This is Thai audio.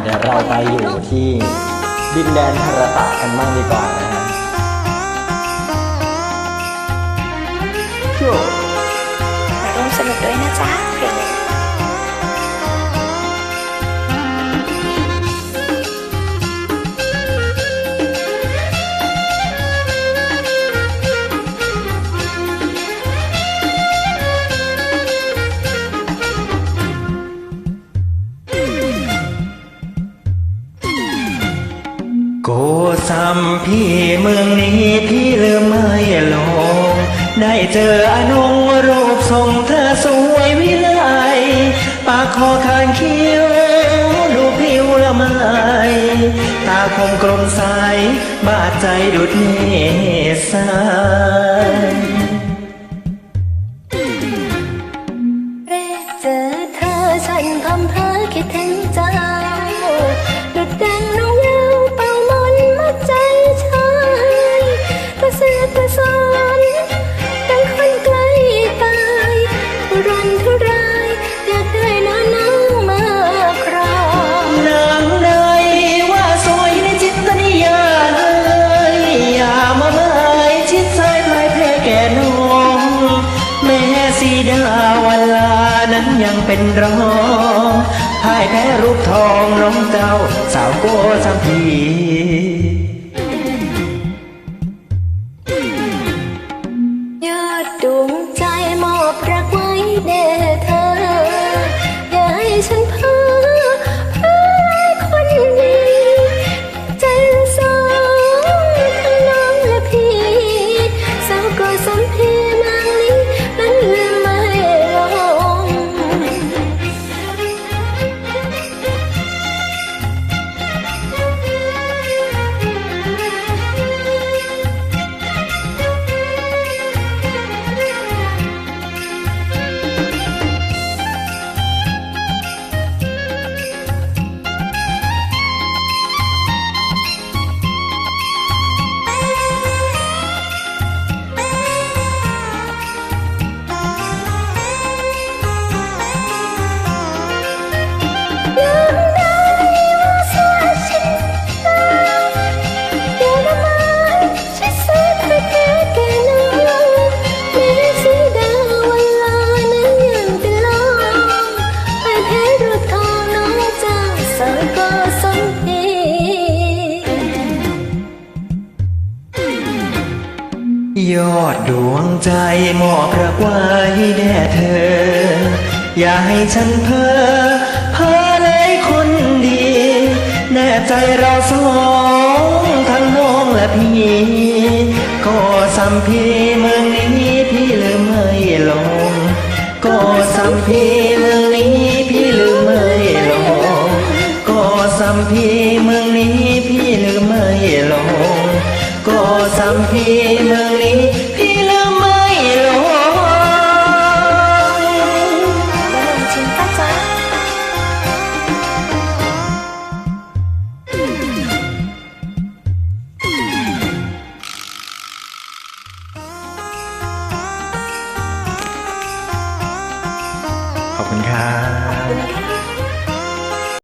เดี๋ยวเราไปอยู่ที่ดินแดนภารตะกันบ้างดีกว่านะฮะ สัมพี่เมืองนี้พี่ลืมไม่ลง ได้เจออนงรูปทรงเธอสวยวิไลปากคอคานคิ้วดูผิวละไมตาคมกลมใสบาดใจดุดเนสาย สีดาวันลานั้นยังเป็นรองพ่ายแพ้รูปทองน้องเจ้าสาวโกสัมพี ยอดดวงใจมอบรักไว้แด่เธอ อย่าให้ฉันเพ้อเพ้อเลยคนดี แน่ใจเราสองทั้งน้องและพี่ก็สัมพีเมืองนี้พี่ลืมไม่ลง ก็สัมพีเมืองนี้พี่ลืมไม่ลง ก็สัมพีเมืองนี้พี่ลืมไม่ลง ก็สัมพีเมืองนี้พี่ลืมไม่ลงขอบคุณครับ